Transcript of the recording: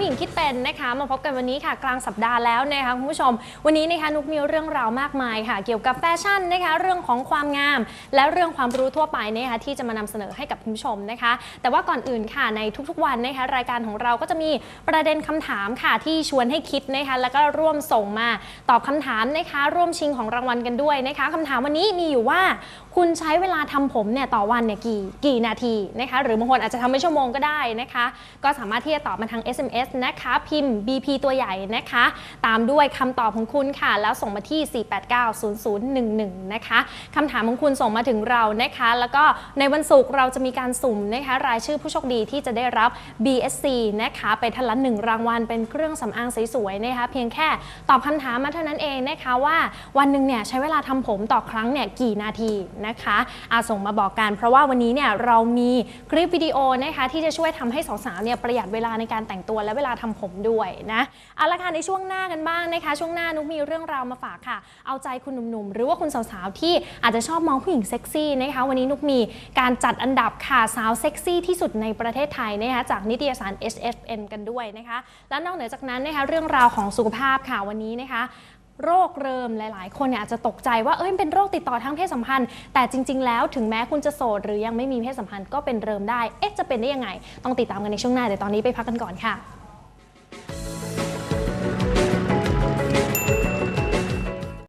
ผู้หญิงคิดเป็นนะคะ มาพบกันวันนี้ค่ะ กลางสัปดาห์แล้วนะคะคุณผู้ชม วันนี้นะคะนุกมีเรื่องราวมากมายค่ะ เกี่ยวกับแฟชั่นนะคะ เรื่องของความงาม และเรื่องความรู้ทั่วไปนะคะที่จะมานำเสนอให้กับคุณผู้ชมนะคะ แต่ว่าก่อนอื่นค่ะในทุกๆวันนะคะรายการของเราก็จะมีประเด็นคำถามค่ะที่ชวนให้คิดนะคะแล้วก็ร่วมส่งมาตอบคำถามนะคะ ร่วมชิงของรางวัลกันด้วยนะคะคำถามวันนี้มีอยู่ว่า คุณใช้เวลาทำผมเนี่ยต่อวันเนี่ยกี่กี่นาทีนะคะหรือบางคนอาจจะทำเป็นชั่วโมงก็ได้นะคะ ก็สามารถที่จะตอบมาทาง SMS นะคะ พิมพ์ BP ตัวใหญ่นะคะ ตามด้วยคำตอบของคุณค่ะ แล้วส่งมาที่ 4890011 นะคะคำถามของคุณส่งมาถึงเรานะคะ แล้วก็ในวันศุกร์เราจะมีการสุ่มนะคะ รายชื่อผู้โชคดีที่จะได้รับ BSC นะคะไปทันละหนึ่งรางวัลเป็นเครื่องสำอางสวยๆนะคะ เพียงแค่ตอบคำถามมาเท่านั้นเองนะคะว่าวันหนึ่งเนี่ยใช้เวลาทำผมต่อครั้งเนี่ยกี่นาทีนะคะอาส่งมาบอกกัน เพราะว่าวันนี้เนี่ยเรามีคลิปวิดีโอนะคะที่จะช่วยทำให้สาวๆเนี่ยประหยัดเวลาในการแต่งตัวและเวลาทำผมด้วยนะเอาละค่ะในช่วงหน้ากันบ้างนะคะ ช่วงหน้านุกมีเรื่องราวมาฝากค่ะ เอาใจคุณหนุ่มๆ หรือว่าคุณสาวๆ ที่อาจจะชอบมองผู้หญิงเซ็กซี่นะคะ วันนี้นุกมีการจัดอันดับค่ะสาวเซ็กซี่ที่สุดในประเทศไทยนะคะจากนิตยสาร HFN กันด้วยนะคะ และนอกเหนือจากนั้นนะคะเรื่องราวของสุขภาพค่ะวันนี้นะคะโรคเริมหลาย ๆ คนเนี่ยอาจจะตกใจว่าเอ้ยเป็นโรคติดต่อทางเพศสัมพันธ์ แต่จริง ๆ แล้วถึงแม้คุณจะโสด หรือยังไม่มีเพศสัมพันธ์ก็เป็นเริมได้ เอ๊ะจะเป็นได้ยังไง ต้องติดตามกันในช่วงหน้า แต่ตอนนี้ไปพักกันก่อนค่ะ